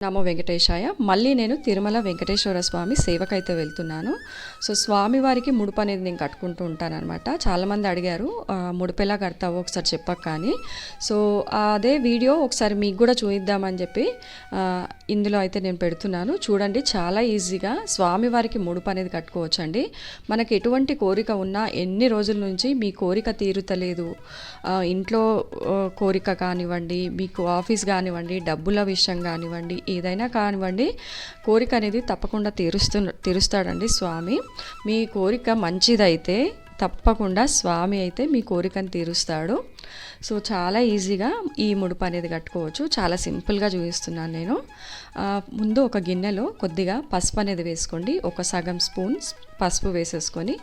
నమో వెంకటేశాయ. మళ్ళీ నేను తిరుమల వెంకటేశ్వర స్వామి సేవకైతే వెళ్తున్నాను. సో స్వామి వారికి ముడుపు అనేది నేను కట్టుకుంటూ ఉంటానన్నమాట. చాలామంది అడిగారు "ఆ, ముడుపు ఎలా కడతావో ఒకసారి చెప్పక కానీ సో అదే వీడియో ఒకసారి మీకు కూడా చూపిద్దామని చెప్పి ఇందులో అయితే నేను పెడుతున్నాను. చూడండి చాలా ఈజీగా స్వామి వారికి ముడుపు అనేది కట్టుకోవచ్చండి. మనకి ఎటువంటి కోరిక ఉన్నా ఎన్ని రోజుల నుంచి మీ కోరిక తీరుతలేదు. ఇంట్లో కోరిక కానివ్వండి మీకు ఆఫీస్ కానివ్వండి డబ్బుల విషయం కానివ్వండి ఏదైనా కానివ్వండి కోరిక అనేది తప్పకుండా తీరుస్తు తీరుస్తాడండి స్వామి. మీ కోరిక మంచిదైతే తప్పకుండా స్వామి అయితే మీ కోరికను తీరుస్తాడు. సో చాలా ఈజీగా ఈ ముడుపు అనేది కట్టుకోవచ్చు. చాలా సింపుల్గా చూపిస్తున్నాను నేను. ముందు ఒక గిన్నెలో కొద్దిగా పసుపు అనేది వేసుకోండి. ఒక సగం స్పూన్ పసుపు వేసేసుకొని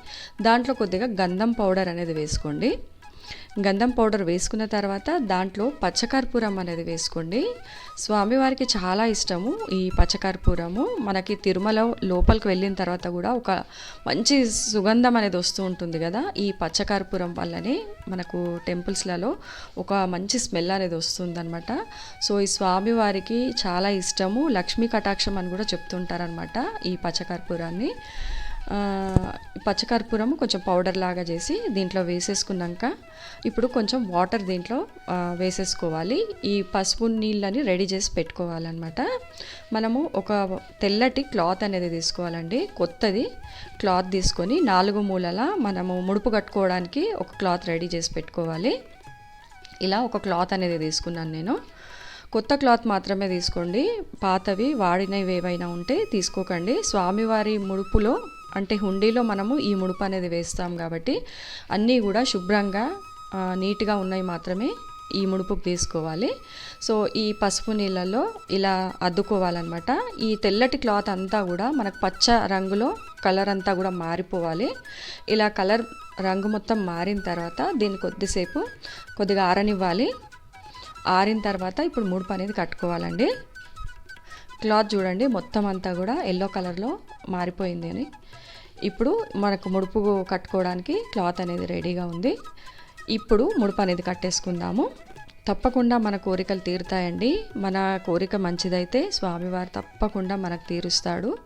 దాంట్లో కొద్దిగా గంధం పౌడర్ అనేది వేసుకోండి. గంధం పౌడర్ వేసుకున్న తర్వాత దాంట్లో పచ్చకర్పూరం అనేది వేసుకోండి. స్వామివారికి చాలా ఇష్టము ఈ పచ్చకర్పూరము. మనకి తిరుమల లోపలికి వెళ్ళిన తర్వాత కూడా ఒక మంచి సుగంధం అనేది వస్తూ ఉంటుంది కదా ఈ పచ్చకర్పూరం వల్లనే మనకు టెంపుల్స్లలో ఒక మంచి స్మెల్ అనేది వస్తుందన్నమాట. సో ఈ స్వామివారికి చాలా ఇష్టము. లక్ష్మీ కటాక్షం అని కూడా చెప్తుంటారనమాట ఈ పచ్చకర్పూరాన్ని. పచ్చకర్పూరం కొంచెం పౌడర్ లాగా చేసి దీంట్లో వేసేసుకున్నాక ఇప్పుడు కొంచెం వాటర్ దీంట్లో వేసేసుకోవాలి. ఈ పసుపు నీళ్ళని రెడీ చేసి పెట్టుకోవాలన్నమాట. మనము ఒక తెల్లటి క్లాత్ అనేది తీసుకోవాలండి. కొత్తది క్లాత్ తీసుకొని నాలుగు మూలల మనము ముడుపు కట్టుకోవడానికి ఒక క్లాత్ రెడీ చేసి పెట్టుకోవాలి. ఇలా ఒక క్లాత్ అనేది తీసుకున్నాను నేను. కొత్త క్లాత్ మాత్రమే తీసుకోండి. పాతవి వాడినవి ఏవైనా ఉంటే తీసుకోకండి. స్వామివారి ముడుపులో అంటే హుండీలో మనము ఈ ముడుపు అనేది వేస్తాం కాబట్టి అన్నీ కూడా శుభ్రంగా నీట్గా ఉన్నాయి మాత్రమే ఈ ముడుపుకు తీసుకోవాలి. సో ఈ పసుపు నీళ్ళల్లో ఇలా అద్దుకోవాలన్నమాట. ఈ తెల్లటి క్లాత్ అంతా కూడా మనకు పచ్చ రంగులో కలర్ అంతా కూడా మారిపోవాలి. ఇలా కలర్ రంగు మొత్తం మారిన తర్వాత దీన్ని కొద్దిసేపు కొద్దిగా ఆరనివ్వాలి. ఆరిన తర్వాత ఇప్పుడు ముడుపు అనేది కట్టుకోవాలండి. క్లాత్ చూడండి మొత్తం అంతా కూడా ఎల్లో కలర్లో మారిపోయింది అని. ఇప్పుడు మనకు ముడుపు కట్టుకోవడానికి క్లాత్ అనేది రెడీగా ఉంది. ఇప్పుడు ముడుపు అనేది కట్టేసుకుందాము. తప్పకుండా మన కోరికలు తీరుతాయండి. మన కోరిక మంచిదైతే స్వామివారు తప్పకుండా మనకు తీరుస్తాడు.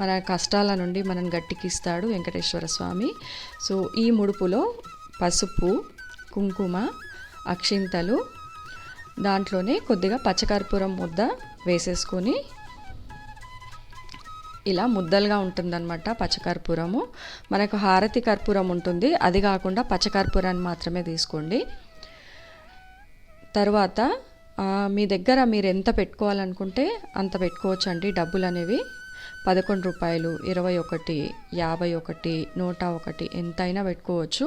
మన కష్టాల నుండి మనం గట్టికిస్తాడు వెంకటేశ్వర స్వామి. సో ఈ ముడుపులో పసుపు కుంకుమ అక్షింతలు దాంట్లోనే కొద్దిగా పచ్చకర్పూరం ముద్ద వేసేసుకొని ఇలా ముద్దలుగా ఉంటుందన్నమాట పచ్చకర్పూరము. మనకు హారతి కర్పూరం ఉంటుంది. అది కాకుండా పచ్చకర్పూరాన్ని మాత్రమే తీసుకోండి. తర్వాత మీ దగ్గర మీరు ఎంత పెట్టుకోవాలనుకుంటే అంత పెట్టుకోవచ్చండి డబ్బులు అనేవి పదకొండు రూపాయలు ఇరవై ఒకటి యాభై ఒకటి నూట ఒకటి ఎంతైనా పెట్టుకోవచ్చు.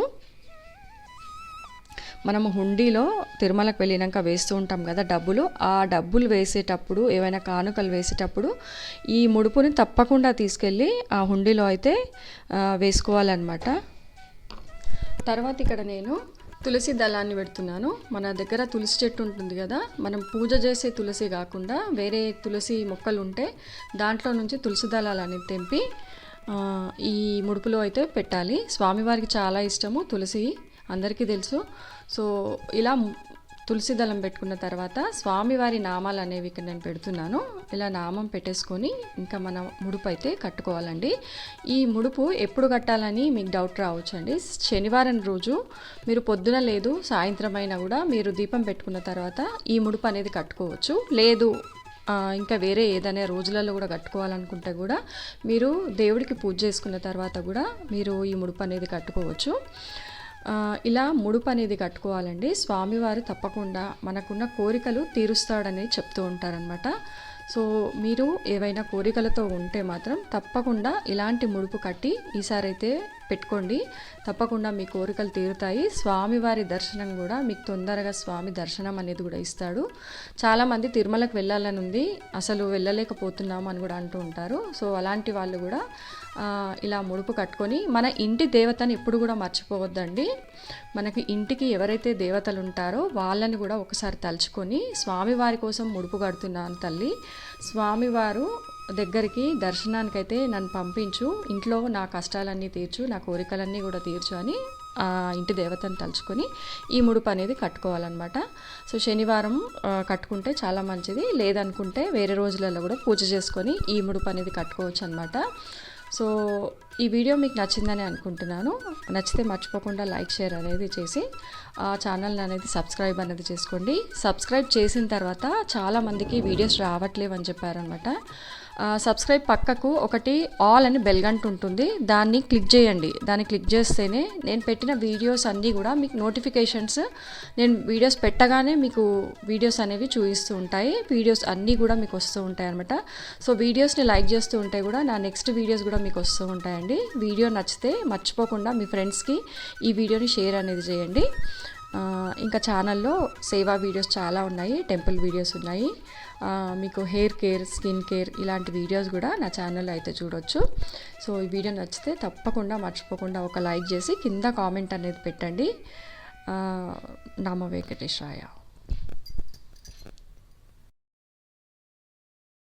మనము హుండీలో తిరుమలకు వెళ్ళినాక వేస్తూ ఉంటాం కదా డబ్బులు. ఆ డబ్బులు వేసేటప్పుడు ఏవైనా కానుకలు వేసేటప్పుడు ఈ ముడుపుని తప్పకుండా తీసుకెళ్ళి ఆ హుండీలో అయితే వేసుకోవాలన్నమాట. తర్వాత ఇక్కడ నేను తులసి దళాన్ని పెడుతున్నాను. మన దగ్గర తులసి చెట్టు ఉంటుంది కదా మనం పూజ చేసే తులసి కాకుండా వేరే తులసి మొక్కలు ఉంటే దాంట్లో నుంచి తులసి దళాలని తెంపి ఈ ముడుపులో అయితే పెట్టాలి. స్వామివారికి చాలా ఇష్టము తులసి అందరికీ తెలుసు. సో ఇలా ము- తులసి దళం పెట్టుకున్న తర్వాత స్వామివారి నామాలు అనేవి ఇక్కడ నేను పెడుతున్నాను. ఇలా నామం పెట్టేసుకొని ఇంకా మన ముడుపు అయితే కట్టుకోవాలండి. ఈ ముడుపు ఎప్పుడు కట్టాలని మీకు డౌట్ రావచ్చండి. శనివారం రోజు మీరు పొద్దున లేదు సాయంత్రం అయినా కూడా మీరు దీపం పెట్టుకున్న తర్వాత ఈ ముడుపు అనేది కట్టుకోవచ్చు. లేదు ఇంకా వేరే ఏదైనా రోజులలో కూడా కట్టుకోవాలనుకుంటే కూడా మీరు దేవుడికి పూజ చేసుకున్న తర్వాత కూడా మీరు ఈ ముడుపు అనేది కట్టుకోవచ్చు. ఇలా ముడుపు అనేది కట్టుకోవాలండి. స్వామివారు తప్పకుండా మనకున్న కోరికలు తీరుస్తాడని చెప్తూ ఉంటారనమాట సో మీరు ఏవైనా కోరికలతో ఉంటే మాత్రం తప్పకుండా ఇలాంటి ముడుపు కట్టి ఈసారి అయితే పెట్టుకోండి. తప్పకుండా మీ కోరికలు తీరుతాయి. స్వామివారి దర్శనం కూడా మీకు తొందరగా స్వామి దర్శనం అనేది కూడా ఇస్తాడు. చాలామంది తిరుమలకు వెళ్ళాలని ఉంది. అసలు వెళ్ళలేకపోతున్నాము అని కూడా అంటూ ఉంటారు. సో అలాంటి వాళ్ళు కూడా ఇలా ముడుపు కట్టుకొని మన ఇంటి దేవతని ఎప్పుడు కూడా మర్చిపోవద్దండి. మనకి ఇంటికి ఎవరైతే దేవతలు ఉంటారో వాళ్ళని కూడా ఒకసారి తలుచుకొని స్వామివారి కోసం ముడుపు కడుతున్నాను తల్లి. స్వామివారు దగ్గరికి దర్శనానికైతే నన్ను పంపించు. ఇంట్లో నా కష్టాలన్నీ తీర్చు నా కోరికలన్నీ కూడా తీర్చు అని ఆ ఇంటి దేవతను తలుచుకొని ఈ ముడుపు అనేది కట్టుకోవాలన్నమాట. సో శనివారం కట్టుకుంటే చాలా మంచిది. లేదనుకుంటే వేరే రోజులలో కూడా పూజ చేసుకొని ఈ ముడుపు అనేది కట్టుకోవచ్చు అనమాట సో ఈ వీడియో మీకు నచ్చిందని అనుకుంటున్నాను. నచ్చితే మర్చిపోకుండా లైక్ షేర్ అనేది చేసి ఆ ఛానల్ అనేది సబ్స్క్రైబ్ అనేది చేసుకోండి. సబ్స్క్రైబ్ చేసిన తర్వాత చాలామందికి వీడియోస్ రావట్లేవు అని చెప్పారనమాట సబ్స్క్రైబ్ పక్కకు ఒకటి ఆల్ అని బెల్గంట ఉంటుంది. దాన్ని క్లిక్ చేయండి. దాన్ని క్లిక్ చేస్తేనే నేను పెట్టిన వీడియోస్ అన్నీ కూడా మీకు నోటిఫికేషన్స్ నేను వీడియోస్ పెట్టగానే మీకు వీడియోస్ అనేవి చూపిస్తూ ఉంటాయి. వీడియోస్ అన్నీ కూడా మీకు వస్తూ ఉంటాయి అనమాట సో వీడియోస్ని లైక్ చేస్తూ ఉంటే కూడా నా నెక్స్ట్ వీడియోస్ కూడా మీకు వస్తూ ఉంటాయండి. వీడియో నచ్చితే మర్చిపోకుండా మీ ఫ్రెండ్స్కి ఈ వీడియోని షేర్ అనేది చేయండి. ఇంకా ఛానల్లో సేవా వీడియోస్ చాలా ఉన్నాయి టెంపుల్ వీడియోస్ ఉన్నాయి. మీకు హెయిర్ కేర్ స్కిన్ కేర్ ఇలాంటి వీడియోస్ కూడా నా ఛానల్లో అయితే చూడొచ్చు. సో ఈ వీడియో నచ్చితే తప్పకుండా మర్చిపోకుండా ఒక లైక్ చేసి కింద కామెంట్ అనేది పెట్టండి. నామ వెంకటేశ్వరాయ